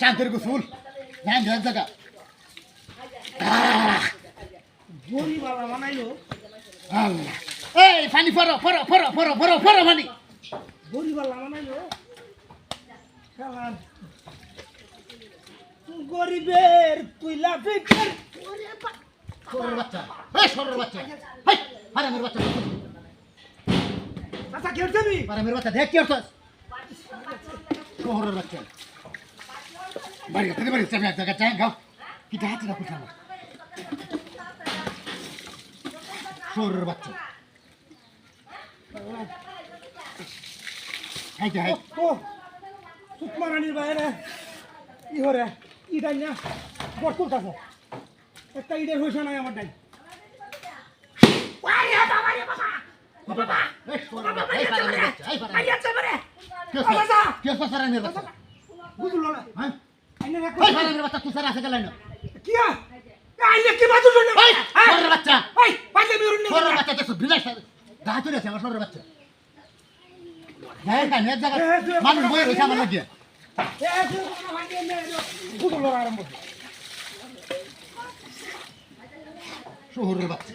শান্তির গোসল ধ্যান ধ্যান জায়গা আল্লাহ। এই পানি ফরো ফরো ফরো ফরো ফরো ফরো পানি। গরিবের তুই লাফিকার সরের বাচ্চা এই সরের বাচ্চা। হাই হারামের বাচ্চা চাচা কেউ যাবি হারামের বাচ্চা দেখ কি অর্থ শহরের বাচ্চা। বাড়ি থেকে বাড়ি চাবি এক জায়গায় চাই গাও কি হাতে না কোথাও শহরের বাচ্চা হাইতে হাই ও সুতমারানির বাইরে ই হরে ইডাই না বট তুলতাছে একটা ইডের হয়েছে নাই আমার ডাই এই শহরের বাচ্চা এই হারামের বাচ্চা এই হারামের কি আচ্ছা, হচ্ছে? কি হচ্ছে হারামের বাচ্চা বুঝলো না হ্যাঁ আইনে রাখ এই হারামের বাচ্চা তুই সারা আছে গেলাই না কি আইনে কি বাজু জন্য এই শহরের বাচ্চা এই পাশে বিরুন নে সরের বাচ্চা দেখছ বিলাস গাছ চলে আছে আমার সরের বাচ্চা হ্যাঁ হ্যাঁ নেট জায়গা মানুষ বয়ে রয়েছে আমার লাগিয়ে এ তুই কোন ভাই নে বুঝলো আরম্ভ শহরের বাচ্চা এই এই এই এই শহরে এমতে দাই ব্যাংকে হরে কর ওরে না এই না না নি ফুল ধরে শহরের বাচ্চা তারপর থেকে বড় হয়ে গেছে কষ্টটা কি আউরা ভাই হাড়ে কষ্টটা কি তুই হ্যাঁ কষ্ট তো এই তুই করছ শহরের বাচ্চা তুই বাচ্চা। বন্ধ তো করে দিবে কেমন করে দেব কেন শহরের বাচ্চা।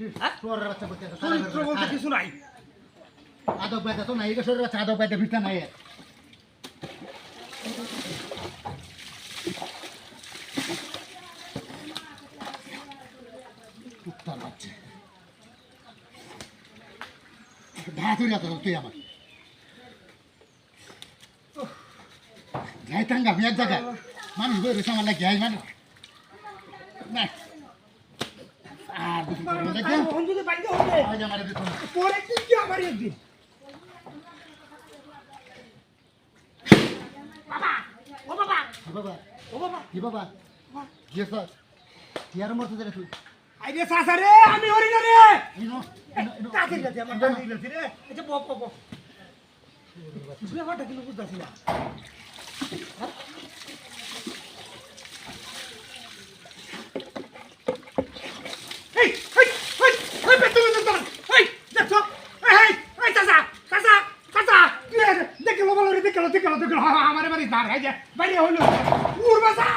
চরিত্র বলতে কিছু নাই। আদব বাইদা তো নাই শরীর বাচ্চা আদব বাইদা ভিটা নাই এর। কুত্তার বাচ্চা। ঢা তুই তো তুই আমার। যাই তাঙ্গা আমি এক জায়গায়। মানুষ বই রয়েছে আমার লাগে মানুষ। না। আর কিছু করব না, দেখে। ওখান যদি হবে। আজ আমার দিত পরে কি কি আমার একদিন। ও বাবা। কি বাবা। ও বাবা। কি বাবা? কি স্যার কি আর মরতে দেবে তুই আইরে সাসা রে আমি হরি না। রে। তাকে গেছে আমার তাকে গেছে রে আচ্ছা বপ বপ কিন্তু না। এই এই এই এই বেতন বেতন এই দেখো এই এই চাচা চাচা চাচা রে দেখে লো বলো রে দেখে লো দেখে লো দেখে লো আমারে বাড়ি দাঁড় হয়ে যায় বাইরে হইল উড় বাসা